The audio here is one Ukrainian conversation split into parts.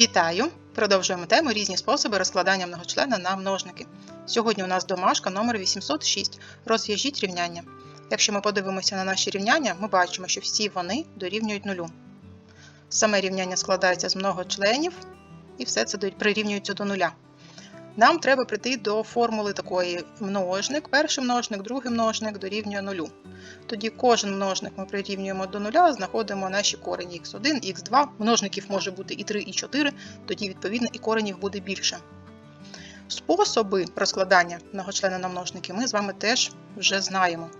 Вітаю! Продовжуємо тему різні способи розкладання многочлена на множники. Сьогодні у нас домашка номер 806. Розв'яжіть рівняння. Якщо ми подивимося на наші рівняння, ми бачимо, що всі вони дорівнюють нулю. Саме рівняння складається з многочленів, і все це прирівнюється до нуля. Нам треба прийти до формули такої множник, перший множник, другий множник дорівнює нулю. Тоді кожен множник ми прирівнюємо до нуля, знаходимо наші корені х1, х2. Множників може бути і 3, і 4, тоді, відповідно, і коренів буде більше. Способи розкладання многочлена на множники ми з вами теж вже знаємо.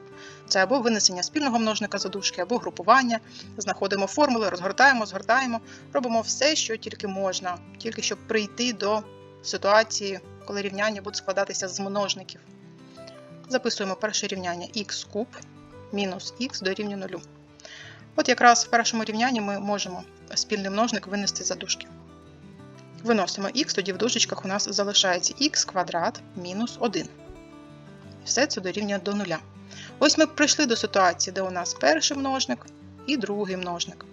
Це або винесення спільного множника за дужки, або групування. Знаходимо формули, розгортаємо, згортаємо, робимо все, що тільки можна, тільки щоб прийти до ситуації, коли рівняння буде складатися з множників. Записуємо перше рівняння х куб мінус х дорівнює 0. От якраз в першому рівнянні ми можемо спільний множник винести за дужки. Виносимо х, тоді в дужечках у нас залишається х квадрат мінус 1. Все це дорівнює до 0. Ось ми прийшли до ситуації, де у нас перший множник і другий множник.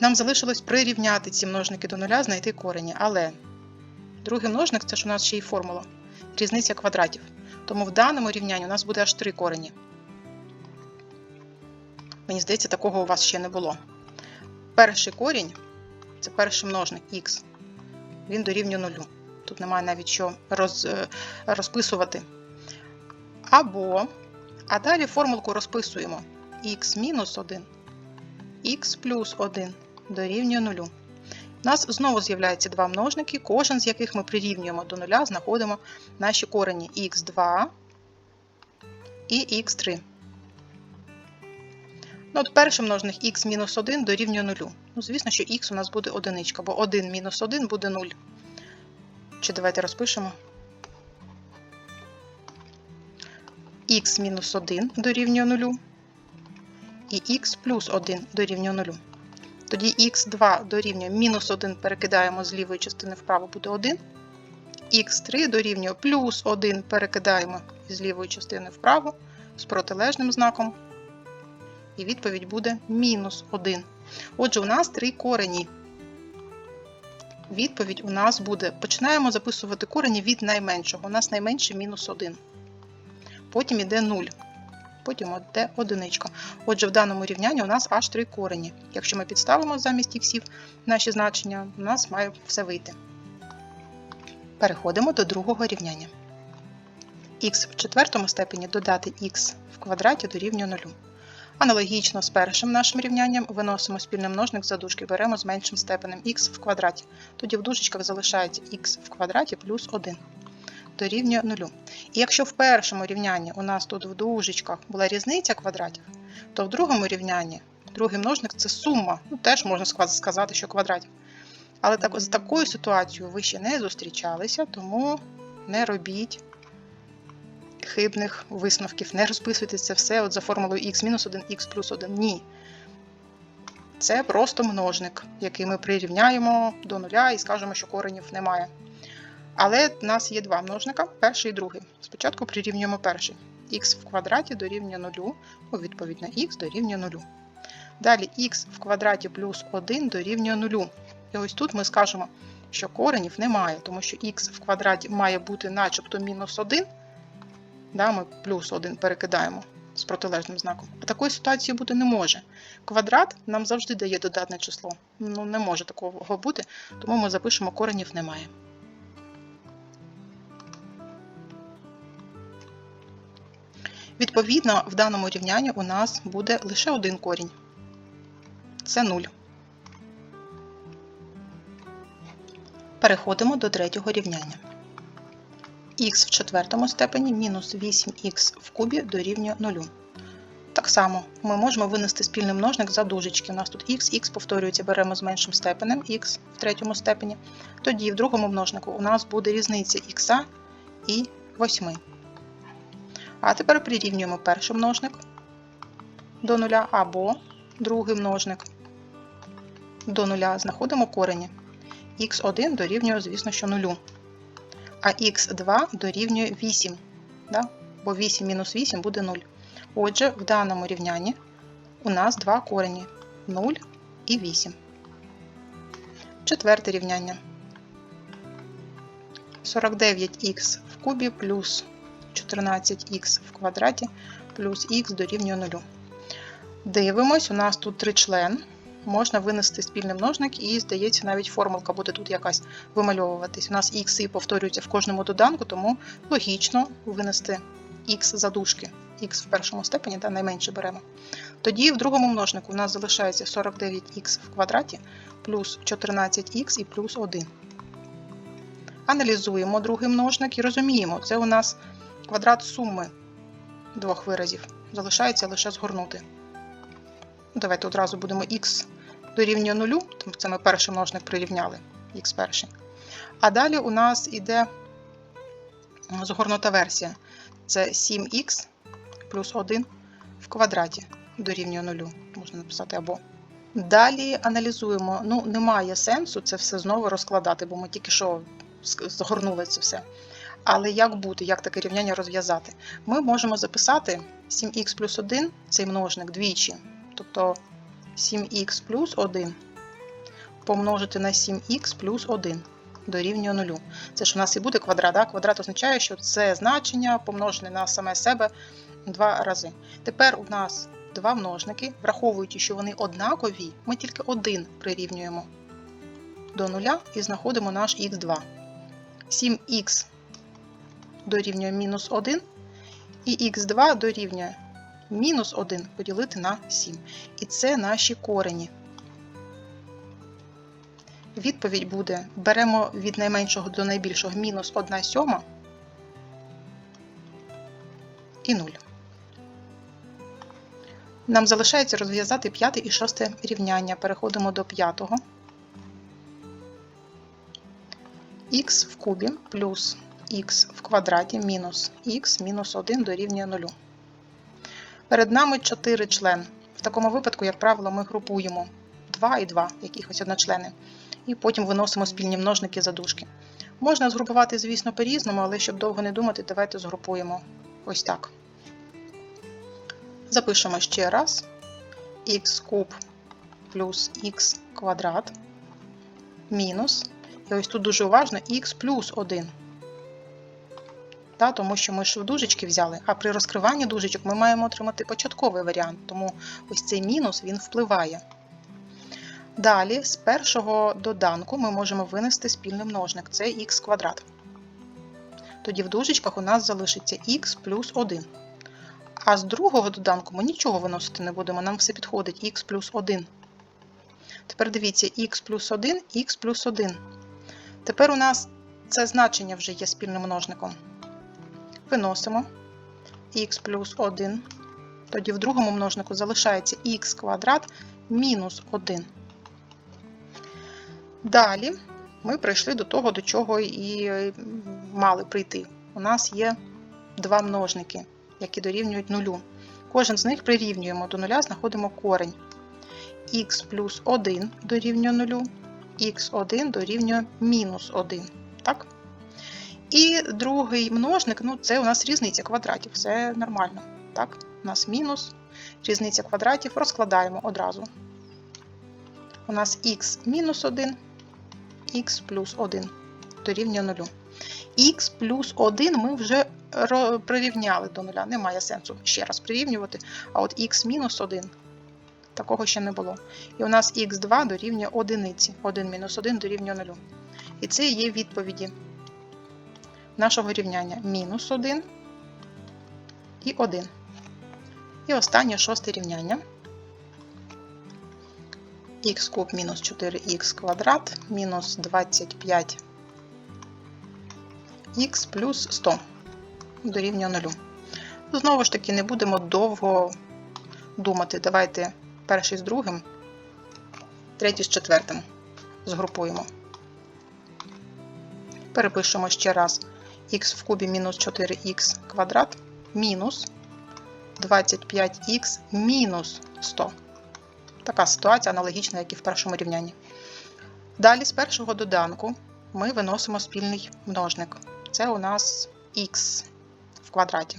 Нам залишилось прирівняти ці множники до нуля, знайти корені, але другий множник це ж у нас ще й формула. Різниця квадратів. Тому в даному рівнянні у нас буде аж три корені. Мені здається, такого у вас ще не було. Перший корінь це перший множник х. Він дорівнює нулю. Тут немає навіть що роз, розписувати. Або, а далі формулку розписуємо х мінус 1, х плюс 1 дорівнює нулю. У нас знову з'являються два множники, кожен з яких ми прирівнюємо до нуля, знаходимо наші корені х2 і х3. Ну, от Перший множник х-1 дорівнює 0. Ну, звісно, що х у нас буде одиничка, бо 1 мінус 1 буде 0. Чи давайте розпишемо. х мінус 1 дорівнює 0. І х плюс 1 дорівнює 0. Тоді х2 дорівнює мінус 1 перекидаємо з лівої частини вправо буде 1. х3 дорівнює плюс 1 перекидаємо з лівої частини вправо з протилежним знаком. І відповідь буде мінус 1. Отже, у нас три корені. Відповідь у нас буде. Починаємо записувати корені від найменшого. У нас найменше мінус 1. Потім йде 0. Потім йде одиничка. Отже, в даному рівнянні у нас аж три корені. Якщо ми підставимо замість іксів наші значення, у нас має все вийти. Переходимо до другого рівняння. х в четвертому степені додати х в квадраті дорівнює 0. Аналогічно з першим нашим рівнянням виносимо спільний множник за дужки, беремо з меншим степенем х в квадраті. Тоді в дужечках залишається х в квадраті плюс 1 дорівнює 0. І якщо в першому рівнянні у нас тут в дужечках була різниця квадратів, то в другому рівнянні другий множник це сума. Ну, Теж можна сказати, що квадратів. Але так, з такою ситуацією ви ще не зустрічалися, тому не робіть хибних висновків. Не розписуйте це все от за формулою x-1, x плюс 1. Ні. Це просто множник, який ми прирівняємо до нуля і скажемо, що коренів немає. Але в нас є два множника, перший і другий. Спочатку прирівнюємо перший. х в квадраті дорівнює 0, у відповідь на х дорівнює 0. Далі х в квадраті плюс 1 дорівнює 0. І ось тут ми скажемо, що коренів немає, тому що х в квадраті має бути начебто мінус 1. Да, Ми плюс 1 перекидаємо з протилежним знаком. А такої ситуації бути не може. Квадрат нам завжди дає додатне число. Ну, не може такого бути, тому ми запишемо коренів немає. Відповідно, в даному рівнянні у нас буде лише один корінь. Це 0. Переходимо до третього рівняння. х в четвертому степені мінус 8х в кубі дорівнює 0. Так само ми можемо винести спільний множник за дужечки. У нас тут х, х повторюється, беремо з меншим степенем х в третьому степені. Тоді в другому множнику у нас буде різниця х і 8. А тепер прирівнюємо перший множник до нуля або другий множник до нуля. Знаходимо корені. х1 дорівнює, звісно, що 0. А х2 дорівнює 8. Да? Бо 8 мінус 8 буде 0. Отже, в даному рівнянні у нас два корені 0 і 8. Четверте рівняння. 49х в кубі плюс 14х в квадраті плюс х дорівнює 0. Дивимось, у нас тут три член. Можна винести спільний множник, і, здається, навіть формулка буде тут якась вимальовуватись. У нас х повторюються в кожному доданку, тому логічно винести х за дужки. х в першому степені, та найменше беремо. Тоді в другому множнику у нас залишається 49х в квадраті плюс 14х і плюс 1. Аналізуємо другий множник і розуміємо, це у нас квадрат суми двох виразів. Залишається лише згорнути. Давайте одразу будемо х дорівнює 0, тому це ми перший множник прирівняли, х перший. А далі у нас іде згорнута версія. Це 7х плюс 1 в квадраті дорівнює 0. Можна написати або. Далі аналізуємо. Ну, немає сенсу це все знову розкладати, бо ми тільки що згорнули це все. Але як бути, як таке рівняння розв'язати? Ми можемо записати 7х плюс 1 цей множник двічі. Тобто 7х плюс 1 помножити на 7х плюс 1 дорівнює 0. Це ж у нас і буде квадрат. Да? Квадрат означає, що це значення помножене на саме себе два рази. Тепер у нас два множники, враховуючи, що вони однакові, ми тільки один прирівнюємо до 0 і знаходимо наш х2. 7х дорівнює мінус 1, і х2 дорівнює мінус 1 поділити на 7. І це наші корені. Відповідь буде: беремо від найменшого до найбільшого мінус 1 сьома і 0. Нам залишається розв'язати п'яте і шосте рівняння. Переходимо до п'ятого. х в кубі плюс х в квадраті мінус х мінус 1 дорівнює 0. Перед нами 4 члени. В такому випадку, як правило, ми групуємо 2 і 2, якихось одночлени, і потім виносимо спільні множники за дужки. Можна згрупувати, звісно, по-різному, але щоб довго не думати, давайте згрупуємо ось так. Запишемо ще раз х куб плюс х квадрат мінус. І ось тут дуже уважно х плюс 1. Та, тому що ми ж дужечки взяли, а при розкриванні дужечок ми маємо отримати початковий варіант, тому ось цей мінус він впливає. Далі, з першого доданку ми можемо винести спільний множник це х квадрат. Тоді в дужечках у нас залишиться х плюс 1. А з другого доданку ми нічого виносити не будемо, нам все підходить х плюс 1. Тепер дивіться, х плюс 1, х плюс 1. Тепер у нас це значення вже є спільним множником. Виносимо х плюс 1. Тоді в другому множнику залишається х квадрат мінус 1. Далі ми прийшли до того, до чого і мали прийти. У нас є два множники, які дорівнюють нулю. Кожен з них прирівнюємо до нуля, знаходимо корень. х плюс 1 дорівнює нулю, х1 дорівнює мінус 1. Так? І другий множник ну це у нас різниця квадратів, все нормально. Так? У нас мінус, різниця квадратів розкладаємо одразу. У нас х мінус 1, х плюс 1 дорівнює 0. Х плюс 1 ми вже прирівняли до нуля. Немає сенсу ще раз прирівнювати. А от х мінус 1 такого ще не було. І у нас х2 дорівнює 1. 1 мінус 1 дорівнює 0. І це є відповіді нашого рівняння мінус 1 і 1. І останнє шосте рівняння. х куб мінус 4х квадрат мінус 25х плюс 100 дорівнює 0. Знову ж таки, не будемо довго думати. Давайте перший з другим, третій з четвертим згрупуємо. Перепишемо ще раз х в кубі мінус 4х квадрат мінус 25х мінус 100. Така ситуація аналогічна, як і в першому рівнянні. Далі з першого доданку ми виносимо спільний множник. Це у нас х в квадраті.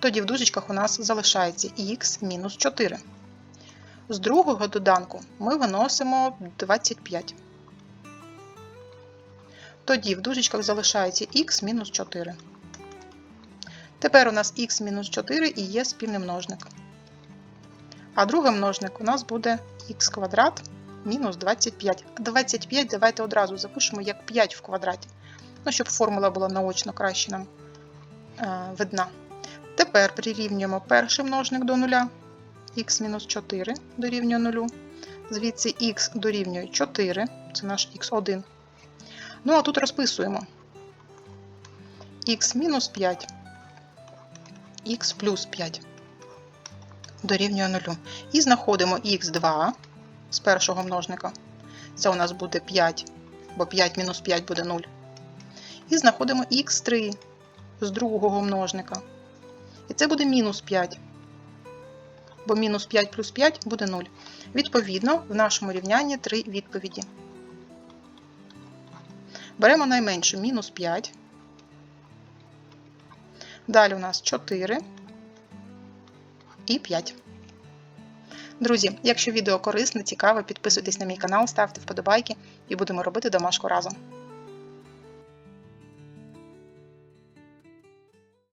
Тоді в дужечках у нас залишається х мінус 4. З другого доданку ми виносимо 25. Тоді в дужечках залишається мінус 4. Тепер у нас мінус 4 і є спільний множник. А другий множник у нас буде х квадрат мінус 25. 25 давайте одразу запишемо як 5 в квадраті. Ну, щоб формула була наочно краще нам е, видна. Тепер прирівнюємо перший множник до нуля. мінус 4 дорівнює 0. Звідси х дорівнює 4, це наш х1. Ну, а тут розписуємо х мінус 5, х плюс 5 дорівнює 0. І знаходимо х2 з першого множника. Це у нас буде 5, бо 5 мінус 5 буде 0. І знаходимо х3 з другого множника. І це буде мінус 5. Бо мінус 5 плюс 5 буде 0. Відповідно, в нашому рівнянні три відповіді. Беремо найменше мінус 5. Далі у нас 4 і 5. Друзі, якщо відео корисне, цікаве, підписуйтесь на мій канал, ставте вподобайки і будемо робити домашку разом.